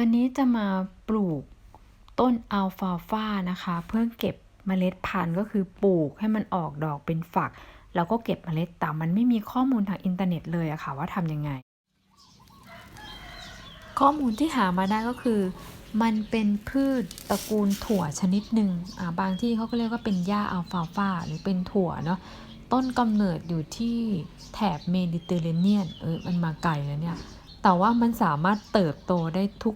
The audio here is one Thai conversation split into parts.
วันนี้จะมาปลูกต้นอัลฟาฟานะคะ เพื่อเก็บเมล็ดพันธุ์ก็คือปลูกให้มันออกดอกเป็นฝัก แล้วก็เก็บเมล็ดแต่มันไม่มีข้อมูลทางอินเทอร์เน็ตเลยอะค่ะว่าทำยังไง ข้อมูลที่หามาได้ก็คือ มันเป็นพืชตระกูลถั่วชนิดหนึ่งบางที่เขาก็เรียกว่าเป็นหญ้าอัลฟาฟาหรือเป็นถั่วเนาะต้นกำเนิดอยู่ที่แถบเมดิเตอร์เรเนียนเออมันมาไกลแล้วเนี่ยแต่ว่ามันสามารถเติบโตได้ทุก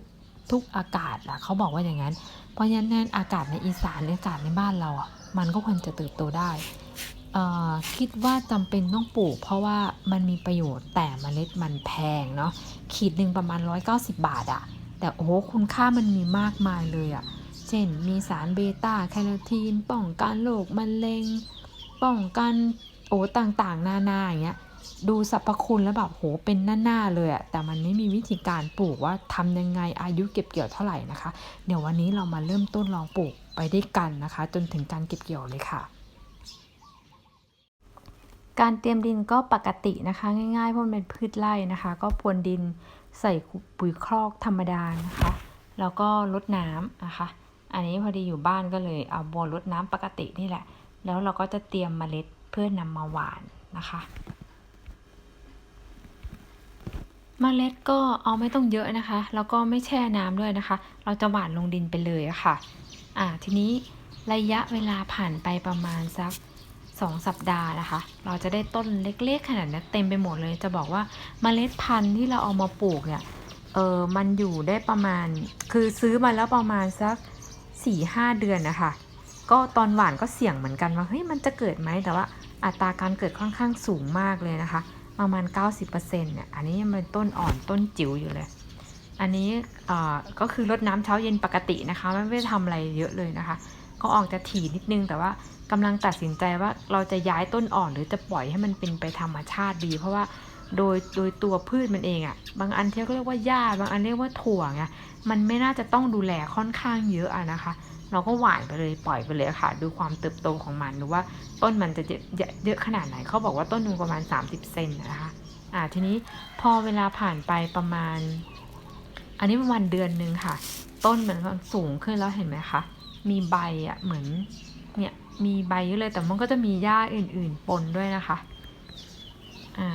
ทุกอากาศอะเขาบอกว่าอย่างนั้น เพราะฉะนั้นอากาศในอีสานอากาศในบ้านเราอะมันก็ควรจะเติบโตได้คิดว่าจำเป็นต้องปลูก เพราะว่ามันมีประโยชน์แต่เมล็ดมันแพงเนาะขีดหนึ่งประมาณ 190 บาทอะแต่โอ้โหคุณค่ามันมีมากมายเลยอะเช่นมีสารเบต้าแคโรทีน ป้องกันโรคมะเร็ง ป้องกัน โอ้ต่างๆ หน้านาอย่างเงี้ยดูสรรพคุณแล้วแบบโหเป็นหน้าๆเลยอะแต่มันไม่มีวิธีการปลูกว่าทำยังไงอายุเก็บเกี่ยวเท่าไหร่นะคะ เดี๋ยววันนี้เรามาเริ่มต้นลองปลูกไปได้วยกันนะคะ จนถึงการเก็บเกี่ยวเลยค่ะ การเตรียมดินก็ปกตินะคะ ง่ายๆเพราะมันเป็นพืชไร่นะคะ ก็พรวนดินใส่ปุ๋ยคลอกธรรมดานะคะแล้วก็รดน้ำนะคะ อันนี้พอดีอยู่บ้านก็เลยเอาบัวรดน้ำปกตินี่แหละ แล้วเราก็จะเตรียมเมล็ด เพื่อนำมาหวานนะคะเมล็ดก็เอาไม่ต้องเยอะนะคะ แล้วก็ไม่แช่น้ำด้วยนะคะ เราจะหว่านลงดินไปเลยอะค่ะ อ่า ทีนี้ระยะเวลาผ่านไปประมาณสักสองสัปดาห์นะคะ เราจะได้ต้นเล็กๆขนาดนี้เต็มไปหมดเลย จะบอกว่าเมล็ดพันธุ์ที่เราเอามาปลูกเนี่ย เออมันอยู่ได้ประมาณ คือซื้อมาแล้วประมาณสักสี่ห้าเดือนนะคะ ก็ตอนหวานก็เสี่ยงเหมือนกันว่าเฮ้ยมันจะเกิดไหมแต่ว่าอัตราการเกิดค่อนข้างสูงมากเลยนะคะ ประมาณ 90%เนี่ยอันนี้ยังเป็นต้นอ่อนต้นจิ๋วอยู่เลย อันนี้ก็คือรดน้ำเช้าเย็นปกตินะคะไม่ได้ทำอะไรเยอะเลยนะคะ ก็ออกจะถี่นิดนึงแต่ว่ากำลังตัดสินใจว่าเราจะย้ายต้นอ่อนหรือจะปล่อยให้มันเป็นไปธรรมชาติดี เพราะว่า โดยโดยตัวพืชมันเองอะ่ะ บางอันที่เรียกว่าหญ้าบางอันเรียกว่าถั่วไงมันไม่น่าจะต้องดูแลค่อนข้างเยอะอะนะคะ เราก็หว่านไปเลยปล่อยไปเลยค่ะ ดูความเติบโตของมันดูว่าต้นมันจะเยอะขนาดไหนเขาบอกว่าต้นนึงประมาณ 30เซนนะคะอ่าทีนี้พอเวลาผ่านไปประมาณ อันนี้ประมาณเดือนหนึ่งค่ะ ต้นมันก็สูงขึ้นแล้วเห็นไหมคะมีใบอะเหมือนเนี่ยมีใบเยอะเลยแต่มันก็จะมีหญ้าอื่น ๆ ปนด้วยนะคะ อ่า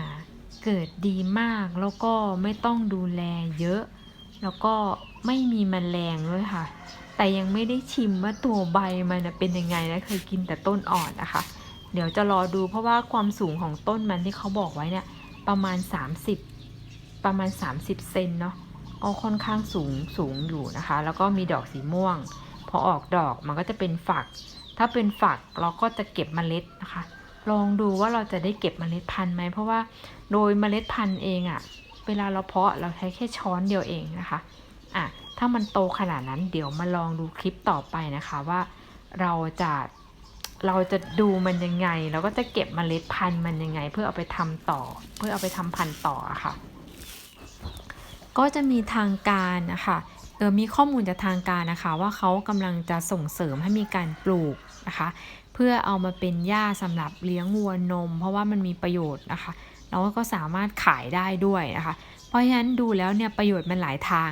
เกิดดีมากแล้วก็ไม่ต้องดูแลเยอะ แล้วก็ไม่มีมแมลงด้วยค่ะ แต่ยังไม่ได้ชิมว่าตัวใบมันเป็นยังไงนะเคยกินแต่ต้นอ่อนนะคะ เดี๋ยวจะรอดูเพราะว่าความสูงของต้นมันที่เขาบอกไว้เนี่ยประมาณ 30 ประมาณ 30 เซนเนาะก็ค่อนข้างสูงสูงอยู่นะคะ แล้วก็มีดอกสีม่วง พอออกดอกมันก็จะเป็นฝัก ถ้าเป็นฝักเราก็จะเก็บเมล็ดนะคะ ลองดูว่าเราจะได้เก็บเมล็ดพันธุ์ไหมเพราะว่าโดยเมล็ดพันธุ์เองอะ่ะ เวลาเราเพาะเราใช้แค่ช้อนเดียวเองนะคะอะถ้ามันโตขนาดนั้นเดี๋ยวมาลองดูคลิปต่อไปนะคะว่าเราจะเราจะดูมันยังไงเราก็จะเก็บมเมล็ดพันธุ์มันยังไง เพื่อเอาไปทำต่อ เพื่อเอาไปทำพันธุ์ต่อค่ะ ก็จะมีทางการนะคะเออมีข้อมูลจากทางการนะคะ ว่าเขากำลังจะส่งเสริมให้มีการปลูกนะคะ เพื่อเอามาเป็นหญ้าสำหรับเลี้ยงวัวนม เพราะว่ามันมีประโยชน์นะคะแล้วก็สามารถขายได้ด้วยนะคะ เพราะฉะนั้นดูแล้วเนี่ยประโยชน์มันหลายทาง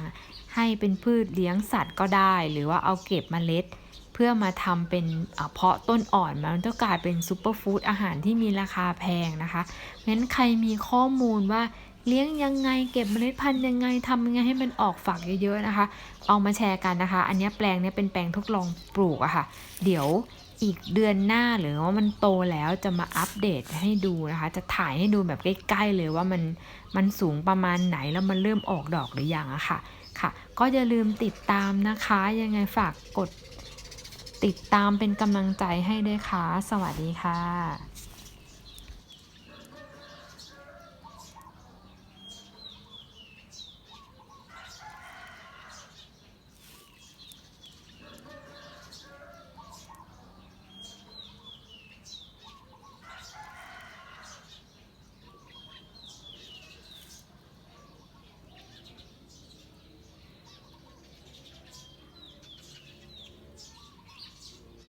ให้เป็นพืชเลี้ยงสัตว์ก็ได้ หรือว่าเอาเก็บมเมล็ด เพื่อมาทำเป็นเพาะต้นอ่อนมันก็กลายเป็นซูเปอร์ฟู้ดอาหารที่มีราคาแพงนะคะงั้นใครมีข้อมูลว่า เลี้ยงยังไงเก็บเมล็ดพันธุ์ยังไงทำยังไงให้มันออกฝักเยอะๆนะคะ เอามาแชร์กันนะคะ อันนี้แปลงนี้เป็นแปลงทดลองปลูกอะคะ่ะ เดี๋ยวอีกเดือนหน้าหรือว่ามันโตแล้วจะมาอัปเดตให้ดูนะคะ จะถ่ายให้ดูแบบใกล้ๆเลยว่ามันมันสูงประมาณไหนแล้วมันเริ่มออกดอกหรือยังอะค่ะค่ะ ก็อย่าลืมติดตามนะคะ ยังไงฝากกดติดตามเป็นกำลังใจให้ด้วยค่ะ สวัสดีค่ะ